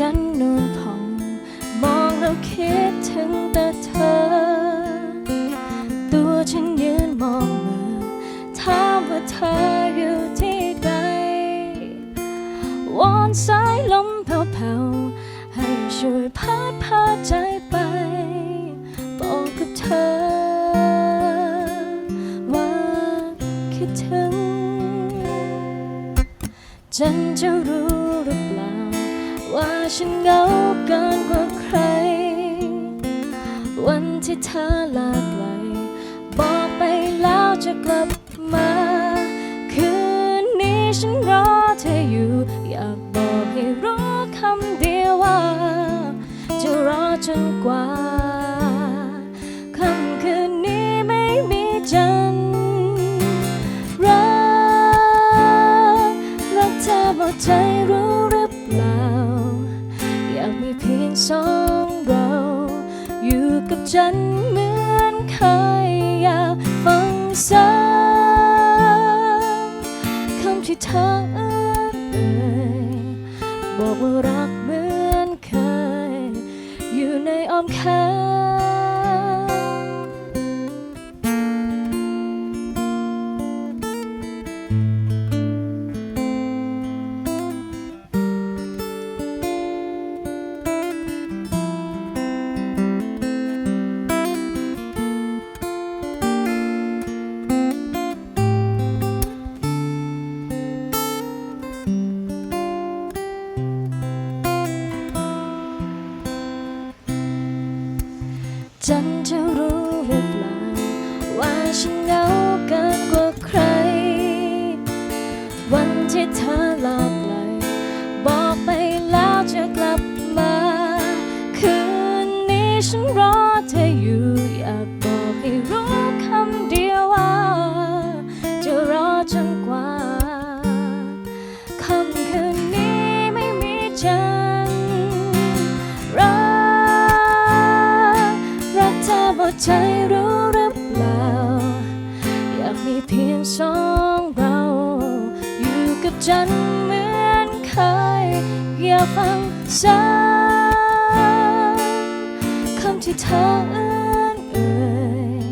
จันนูนผ่อง มองแล้วคิดถึงแต่เธอ ตัวฉันยืนมองมือถามว่าเธออยู่ที่ใดวอนสายลมแผ่วๆให้ช่วยพัดพาใจไป บอกกับเธอ ว่าคิดถึง ฉันจะรู้หรือเปล่า ว่าฉันเหงาเกินกว่าใคร วันที่เธอลาไกลบอกไปแล้วจะกลับมา คืนนี้ฉันรอเธออยู่ อยากบอกให้รู้คำเดียวว่า จะรอจนกว่าค่ำคืนนี้ไม่มีจันรักรักเธอหมดใจรู้ สองเรา อยู่กับฉันเหมือนเคยอยากฟังซ้ำคำที่เธอเอ่ยบอกว่ารักเหมือนเคย อยู่ในอ้อมแขน ฉันจะรู้หรือเปล่าว่าฉันเหงา เพียงสองเรา อยู่กับจันเหมือนเคย อย่าฟังซ้ำคำที่เธอเอื้อนเอ่ย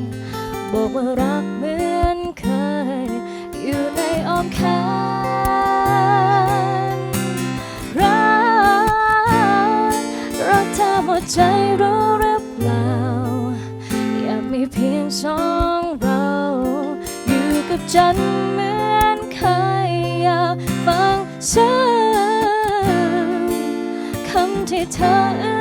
บอกว่ารักเหมือนเคย อยู่ในอ้อมแขนรักรักเธอหมดใจรู้หรือเปล่า อยากมีเพียงสอง กับจันเหมือนเคยอยากฟังซ้ำคำที่เธอ